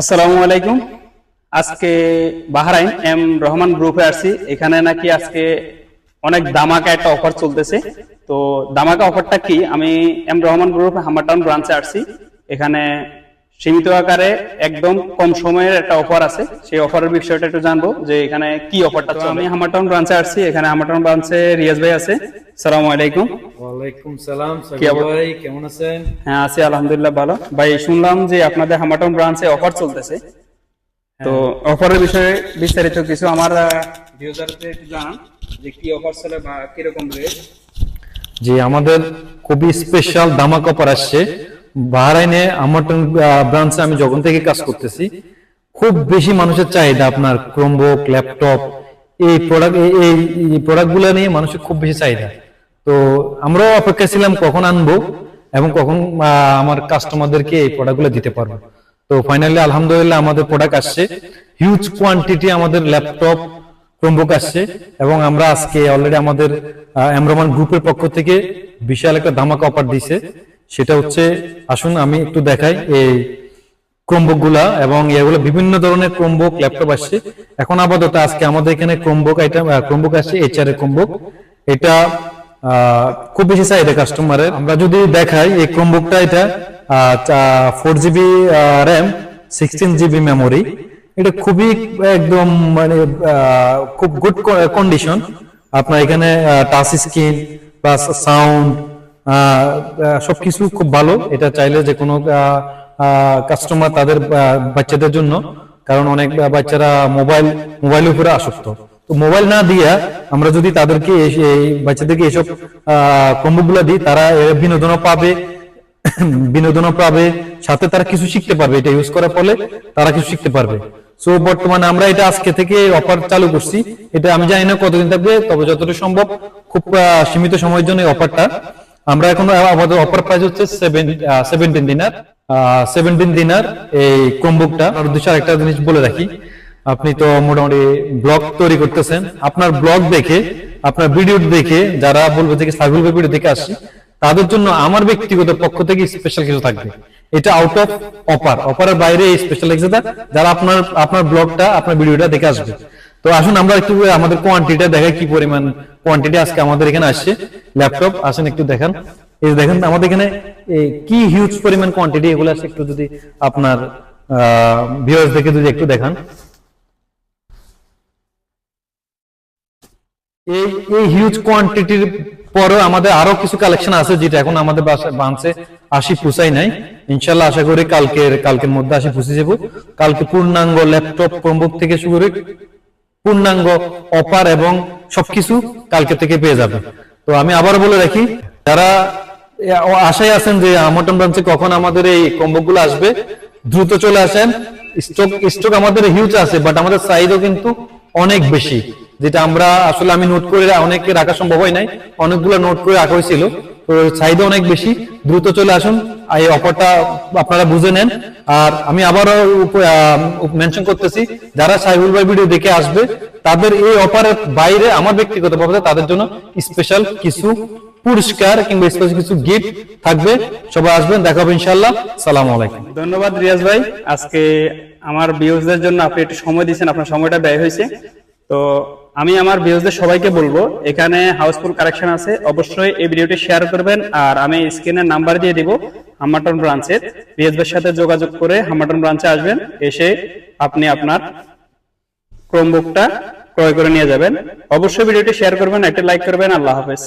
আসসালামু আলাইকুম। আজকে বাহরাইন এম রহমান গ্রুপে আসছি এখানে নাকি আজকে অনেক দামাকা একটা অফার চলতেছে। তো দামাকা অফারটা কি? আমি এম রহমান গ্রুপ হামারটাউন ব্রাঞ্চে আসছি। এখানে সীমিত আকারে একদম কম সময়ের একটা অফার আছে। সেই অফারের বিষয়টা একটু জানব যে এখানে কি অফারটা আমি হামারটাউন ব্রাঞ্চে আসছি। এখানে হামারটাউন ব্রাঞ্চে রিয়াজ ভাই আছে। সালামু আলাইকুম। ওয়ালাইকুম সালাম কি সাবির অবস্থা? ভাই কেমন আছেন? হ্যাঁ আছি আলহামদুলিল্লাহ ভালো। ভাই শুনলাম যে আপনাদের হামাটন ব্রাঞ্চে অফার চলতেছে। তো অফারের বিষয়ে বিস্তারিত কিছু আমার ভিউজারদের একটু জানান যে কি অফার চলে বা কীরকম রেট জি আমাদের খুবই স্পেশাল দামাক অফার আসছে। বাহরাইনে আমারটন ব্রাঞ্চে আমি যখন থেকে কাজ করতেছি খুব বেশি মানুষের চাহিদা আপনার ক্রোমবুক ল্যাপটপ এই প্রোডাক্ট এই প্রোডাক্টগুলো নিয়ে মানুষের খুব বেশি চাহিদা। তো আমরাও অপেক্ষা ছিলাম কখন আনব এবং কখন আমার কাস্টমারদেরকে এই প্রোডাক্টগুলো দিতে পারব। তো ফাইনালি আলহামদুলিল্লাহ, আমাদের প্রোডাক্ট আসছে। হিউজ কোয়ান্টিটি আমাদের ল্যাপটপ ক্রোমবুক আসছে এবং আমরা আজকে অলরেডি আমাদের এমরমান গ্রুপের পক্ষ থেকে বিশাল একটা ধামাকা অফার দিছে। সেটা হচ্ছে, আসুন আমি একটু দেখাই এই ক্রোমবুকগুলা এবং এগুলো বিভিন্ন ধরনের ক্রোমবুক ল্যাপটপ আসছে। এখন আপাতত আজকে আমাদের এখানে ক্রোমবুক আইটেম ক্রোমবুক আসছে এইচআর এর ক্রোমবুক এটা খুব বেশি চাহিদা কাস্টমারের আমরা যদি দেখাই এই ক্রোমবুকটা এটা four GB RAM sixteen GB memory এটা খুবই একদম মানে খুব গুড কন্ডিশন আপনার এখানে টাচ স্ক্রিন প্লাস সাউন্ড সবকিছু খুব ভালো। এটা চাইলে যে কোনো কাস্টমার তাদের বাচ্চাদের জন্য। কারণ অনেক বাচ্চারা মোবাইল মোবাইলের উপরে আসক্ত। তো মোবাইল না দিয়া আমরা যদি তাদেরকে বাচ্চাদেরকে এসব কম্বুগুলো দিই, তারা বিনোদনও পাবে বিনোদনও পাবে, সাথে তারা কিছু শিখতে পারবে, এটা ইউজ করার ফলে তারা কিছু শিখতে পারবে। সো বর্তমানে আমরা এটা আজকে থেকে অফার চালু করছি। এটা আমি জানি না কতদিন থাকবে, তবে যতটুকু সম্ভব, খুব সীমিত সময়ের জন্য অফারটা আমরা এখন আমাদের অফার প্রাইস হচ্ছে সেভেন্টিন দিনার সেভেন্টিন দিনার এই ক্রোমবুকটা আর উদ্দেশ্যে আরেকটা জিনিস বলে রাখি আপনি তো মোটামুটি ব্লগ তৈরি করতেছেন। আপনার ব্লগ দেখে আপনার ভিডিও দেখে যারা বলবে যে সাইবুল ভিডিও দেখে আসছি তাদের জন্য আমার ব্যক্তিগত পক্ষ থেকে স্পেশাল কিছু থাকবে। এটা আউট অফ অপার অফারের বাইরে স্পেশাল কিছু যারা আপনার আপনার ব্লগটা আপনার ভিডিওটা দেখে আসবে। তো আসুন আমরা একটু আমাদের কোয়ান্টিটিটা দেখাই কি পরিমাণ কোয়ান্টিটি আজকে আমাদের এখানে আসছে। ল্যাপটপ আসেন একটু দেখান। এই দেখেন আমাদের এখানে কি হিউজ পরিমাণ কোয়ান্টিটি এগুলো আছে একটু যদি আপনার ভিউয়ার্স দেখে যদি একটু দেখান। এই হিউজ কোয়ান্টিটির পরেও আমাদের আরও কিছু কালেকশন আছে যেটা এখন আমাদের আশি পুষাই নাই। ইনশাল্লাহ আশা করি কালকের কালকের মধ্যে পুষে যাব। কালকে পূর্ণাঙ্গ ল্যাপটপ ক্রোমবুক থেকে শুরু করে পূর্ণাঙ্গ অফার এবং সবকিছু কালকে থেকে পেয়ে যাবে। তো আমি আবার বলে রাখি, যারা আশায় আছেন যে আমটন ব্রাঞ্চে কখন আমাদের এই কম্বকগুলো আসবে, দ্রুত চলে আসেন। স্টক স্টক আমাদের হিউজ আছে বাট আমাদের চাহিদা কিন্তু অনেক বেশি। যেটা আমরা আসলে আমি নোট করে অনেককে রাখা সম্ভব হয় নাই। অনেকগুলো নোট করে রাখা হয়েছিল। তো চাহিদা অনেক বেশি। দ্রুত চলে আসুন। এই অফারটা আপনারা বুঝে নেন। আর আমি আবারও মেনশন করতেছি, যারা সাইবুল ভাই ভিডিও দেখে আসবে, তাদের এই অফারের বাইরে আমার ব্যক্তিগতভাবে তাদের জন্য স্পেশাল কিছু পুরস্কার কিংবা স্পেশাল কিছু গিফট থাকবে। সবাই আসবেন, দেখাবো ইনশাল্লাহ সালাম আলাইকুম। ধন্যবাদ রিয়াজ ভাই। আজকে আমার ভিউজদের জন্য আপনি একটু সময় দিয়েছেন, আপনার সময়টা ব্যয় হয়েছে। তো আমি আমার ভিউজদের সবাইকে বলব, এখানে হাউসফুল কালেকশন আছে, অবশ্যই এই ভিডিওটি শেয়ার করবেন, আর আমি স্ক্রিনের নাম্বার দিয়ে দিব হামাটন ব্রাঞ্চের রিয়াজ সাথে যোগাযোগ করে হামাটন ব্রাঞ্চে আসবেন, এসে আপনি আপনার ক্রোমবুকটা ক্রয় করে নিয়ে যাবেন। অবশ্যই ভিডিওটি শেয়ার করবেন, একটা লাইক করবেন, আল্লাহ হাফেজ।